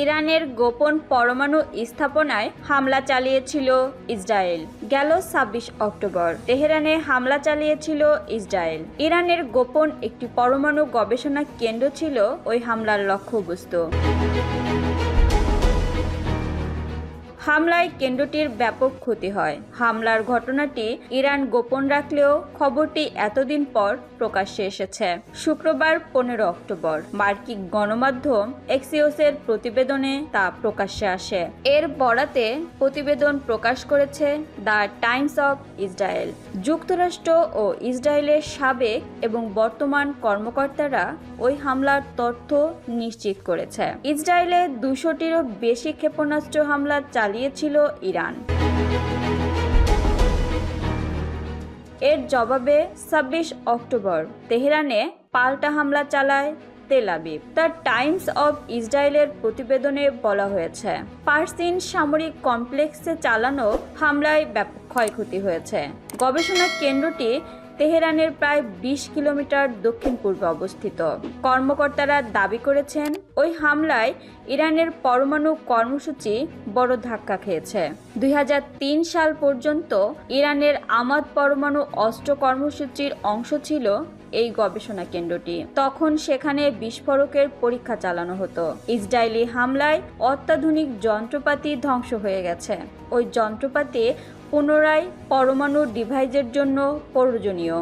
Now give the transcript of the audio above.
ইরানের গোপন পরমাণু স্থাপনায় হামলা চালিয়েছিল ইসরায়েল। গেল ছাব্বিশ অক্টোবর। তেহরানে হামলা চালিয়েছিল ইসরায়েল। ইরানের গোপন একটি পরমাণু গবেষণা কেন্দ্র ছিল ওই হামলার লক্ষ্যবস্তু। হামলায় কেন্দ্রটির ব্যাপক ক্ষতি হয়। হামলার ঘটনাটি ইরান গোপন রাখলেও খবরটি এতদিন পর প্রকাশ্যে এসেছে। শুক্রবার পনেরো অক্টোবর। মার্কিন গণমাধ্যম এক্সিওসের প্রতিবেদনে তা প্রকাশ্যে আসে। এর বরাতে প্রতিবেদন প্রকাশ করেছে দ্য টাইমস অফ ইসরায়েল। যুক্তরাষ্ট্র ও ইসরায়েলের সাবেক এবং বর্তমান কর্মকর্তারা ওই হামলার তথ্য নিশ্চিত করেছে। ইসরায়েলে দুশোটিরও বেশি ক্ষেপণাস্ত্র হামলা চালিয়েছিল ইরান। এর জবাবে ছাব্বিশ অক্টোবর তেহরানে পাল্টা হামলা চালায় Tel Aviv. The Times of ইসরায়েলের প্রতিবেদনে বলা হয়েছে, পার্সিন সামরিক কমপ্লেক্সে চালানো হামলায় ব্যাপক ক্ষয়ক্ষতি হয়েছে। গবেষণা কেন্দ্রটি তেহরানের প্রায় বিশ কিলোমিটার দক্ষিণ পূর্বে অবস্থিত। কর্মকর্তারা দাবি করেছেন, ওই হামলায় ইরানের পরমাণু কর্মসূচি বড় ধাক্কা খেয়েছে। দুই হাজার তিন সাল পর্যন্ত ইরানের আমাদ পরমাণু অস্ত্র কর্মসূচির অংশ ছিল এই গবেষণা কেন্দ্রটি। তখন সেখানে বিস্ফোরকের পরীক্ষা চালানো হতো। ইসরায়েলি হামলায় অত্যাধুনিক যন্ত্রপাতি ধ্বংস হয়ে গেছে। ওই যন্ত্রপাতি পুনরায় পরমাণু ডিভাইসের জন্য প্রয়োজনীয়।